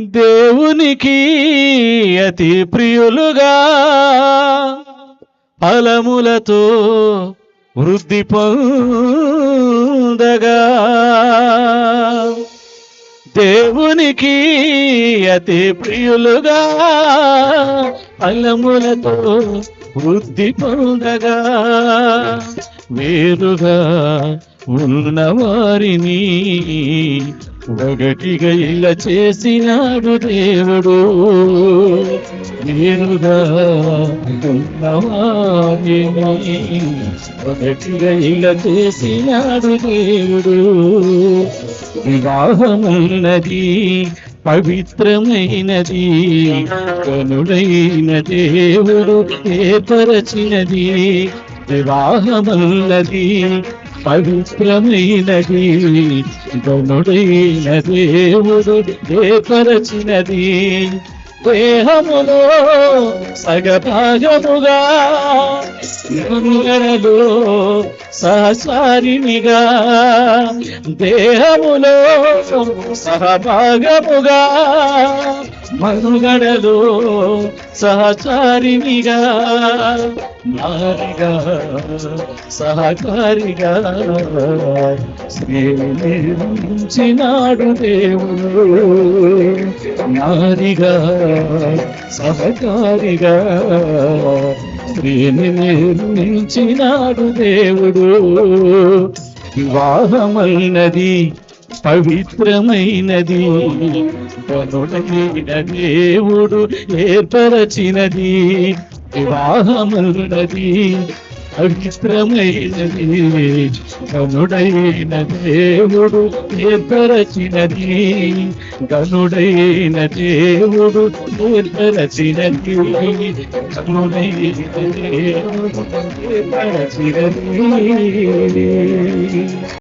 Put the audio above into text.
దేవునికి అతి ప్రియులుగా ఫలములతో వృద్ధి పొందగా. దేవునికి అతి ప్రియులుగా ఫలములతో వృద్ధి పొందగా వేరుగా ఉన్న వారిని ఒకటిగా ఇలా చేసినాడు దేవుడు. వేరుగా ఉన్న వారిని ఒకటిగా ఇలా చేసినాడు దేవుడు. వివాహమున్నది పవిత్రమైనది కనుడైన దేవుడు ఏర్పరచినది వివాహమున్నది. పవిత్రమైనది గనుడైన దేవుడు ఏర్పరచినది దేహములో సగభాగముగా గనుగడలో సహస్వారినిగా. దేహములో సహభాగముగా మనుగడదు సహచారినిగా నారిగా సహకారిగా స్నేహించినాడు దేవుడు. నారిగా సహకారిగా నిర్మించినాడు దేవుడు? వివాహమైనది పవిత్రమైనది కనుడైన దేవుడు ఏర్పరచినది వివాహమున్నది కనుడైన దేవుడు ఏర్పరచినది కనుడైన దేవుడు ఏర్పరచినది కనుడైన దేవుడు ఏర్పరచినది